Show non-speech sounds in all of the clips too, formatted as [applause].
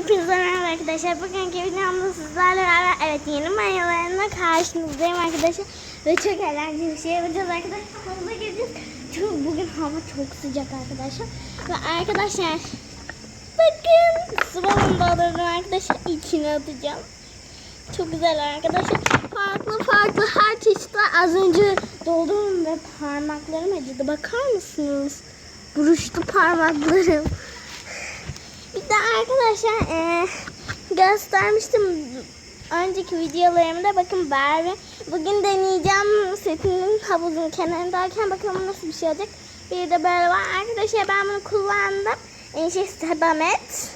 Hepinize merhaba arkadaşlar. Bugünkü videomda sizlerle beraber evet yeni manyalarına karşınızdayım arkadaşlar. Ve çok eğlenceli bir şey yapacağız arkadaşlar. Havuza gireceğiz. Çünkü bugün hava çok sıcak arkadaşlar. Ve arkadaşlar bakın su doldurdum arkadaşlar. içine atacağım. Çok güzel arkadaşlar. Farklı farklı her çeşit var. Az önce doldurdum ve parmaklarım acıdı. Bakar mısınız? Buruştu parmaklarım. De arkadaşlar e, göstermiştim önceki videolarımda bakın Barbie. Bugün deneyeceğim setinin havuzun kenarındayken bakalım nasıl bir şey olacak. Bir de böyle var. Arkadaşlar ben bunu kullandım. En şey Sebamet.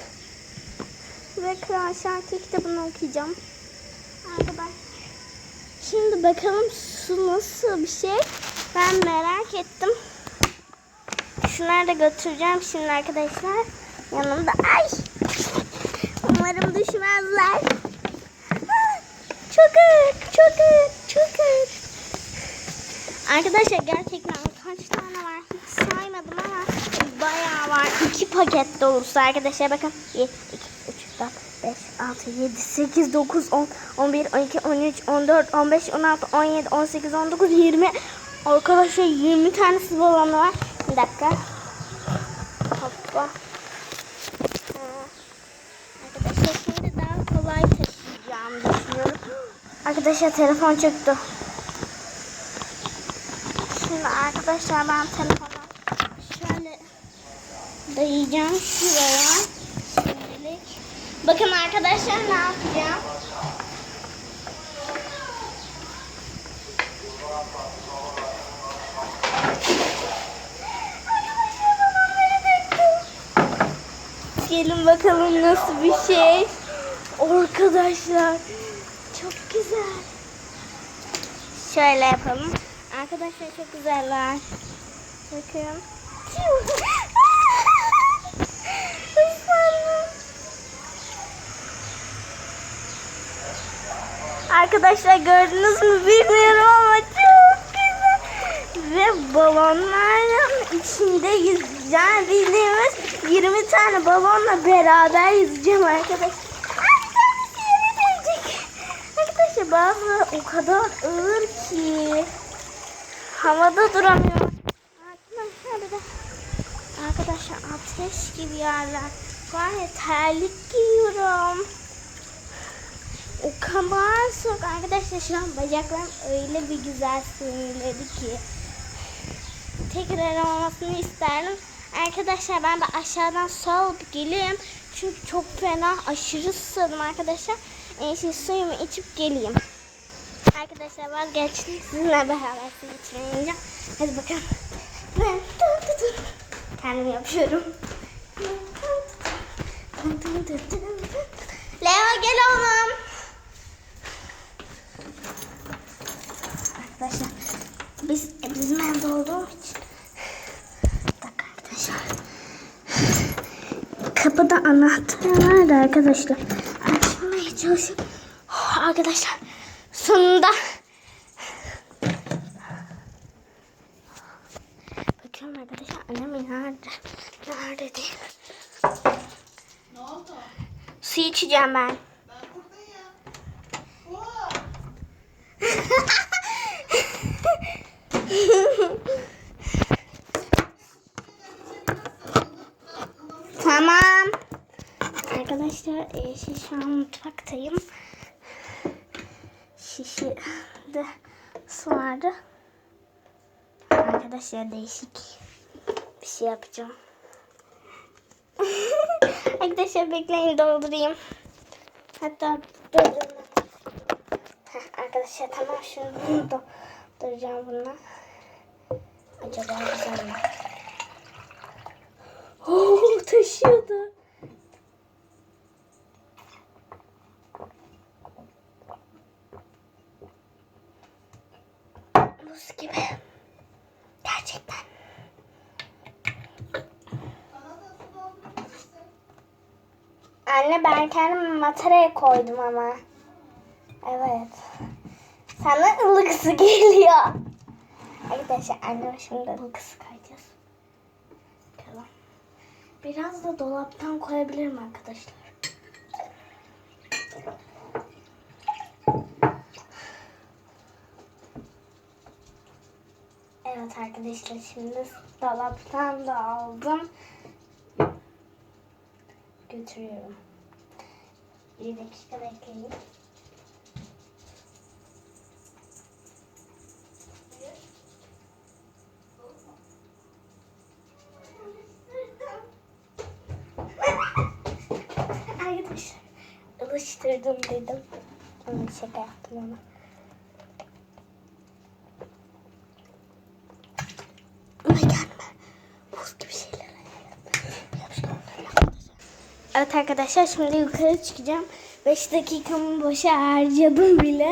Ve Kral Şarkı kitabını okuyacağım. Arkadaşlar. Şimdi bakalım su nasıl bir şey. Ben merak ettim. Şunları da götüreceğim şimdi arkadaşlar. Yanımda. Ay. Umarım düşmezler. Çok ağır, çok ağır, çok ağır. Arkadaşlar gerçekten kaç tane var hiç saymadım ama bayağı var. İki paket dolusu arkadaşlar bakın. 1, 2, 3, 4, 5, 6, 7, 8, 9, 10, 11, 12, 13, 14, 15, 16, 17, 18, 19, 20. Arkadaşlar 20 tane sıvı olanı var. Bir dakika. Hoppa. Arkadaşlar telefon çıktı. Şimdi arkadaşlar ben telefonu şöyle dayayacağım şuraya. Şimdilik. Bakın arkadaşlar ne yapacağım. Gelin bakalım nasıl bir şey. Arkadaşlar çok güzel. Şöyle yapalım. Arkadaşlar çok güzeller. Bakın. [laughs] Arkadaşlar gördünüz mü bilmiyorum ama çok güzel. Ve balonların içinde yüzeceğim bildiğimiz 20 tane balonla beraber yüzeceğim arkadaşlar. Ay bir tanesi yere değecek. Bazıları o kadar ağır ki havada duramıyor. Arkadaşlar ateş gibi yerler. Var ya terlik giyiyorum. O kadar soğuk arkadaşlar şu an bacaklarım öyle bir güzel sinirledi ki. Tekrar olmasını isterdim. Arkadaşlar ben de aşağıdan alıp geleyim. Çünkü çok fena aşırı susadım arkadaşlar. En şey suyumu içip geleyim. Arkadaşlar vazgeçtim. Sizinle beraber su içmeyeceğim. Hadi bakalım. Ben tut tut tut. Kendim yapıyorum. Leo gel oğlum. Arkadaşlar biz bizim evde olduğum için arkadaşlar kapıda anahtar vardı arkadaşlar çalışıyorum. Oh, arkadaşlar sonunda. Bakıyorum arkadaşlar annem nerede? Nerede değil Ne oldu? su içeceğim ben Ben buradayım. Oo, Tamam. Arkadaşlar e, şey, şu an mutfaktayım. Şişe de su vardı. Arkadaşlar değişik bir şey yapacağım. [laughs] Arkadaşlar bekleyin doldurayım. Hatta doldurayım. Heh, Arkadaşlar tamam şimdi bunu dolduracağım bununla. Acaba güzel mi? [laughs] Oo, taşıyordu. Buz gibi. Gerçekten. Anne ben kendimi mataraya koydum ama. Evet. Sana ılık su geliyor. Arkadaşlar annem şimdi ılık su koyacağız. Biraz da dolaptan koyabilirim arkadaşlar. Evet arkadaşlar şimdi dolaptan da aldım. Götürüyorum. Bir dakika bekleyin. Arkadaşlar alıştırdım dedim. Şaka yaptım ama. Ama gelme. Buz gibi şeyler. Evet arkadaşlar şimdi yukarı çıkacağım. 5 dakikamı boşa harcadım bile.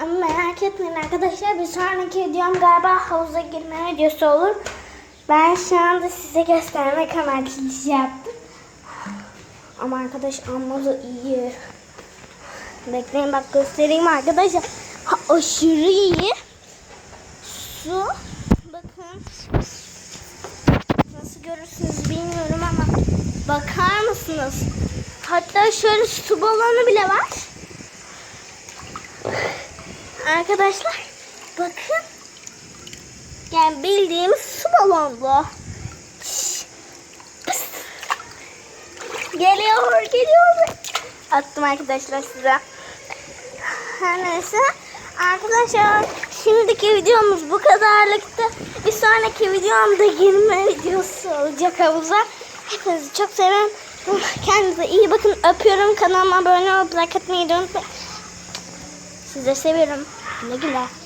Ama merak etmeyin arkadaşlar bir sonraki videom galiba havuza girme videosu olur. Ben şu anda size göstermek amaçlı şey yaptım. Ama arkadaş amma da iyi. Bekleyin bak göstereyim arkadaşlar. Ha, aşırı iyi. Su. Görürsünüz bilmiyorum ama bakar mısınız? Hatta şöyle su balonu bile var. Arkadaşlar bakın. Yani bildiğimiz su balonlu. Şş. Pıs. Geliyor, geliyor. Attım arkadaşlar size. Her neyse. Arkadaşlar şimdiki videomuz bu kadarlıktı. Bir sonraki videomda girme videosu olacak havuza. Hepinizi çok seviyorum. Kendinize iyi bakın. Öpüyorum. Kanalıma abone olup like atmayı unutmayın. Sizi seviyorum. Güle güle.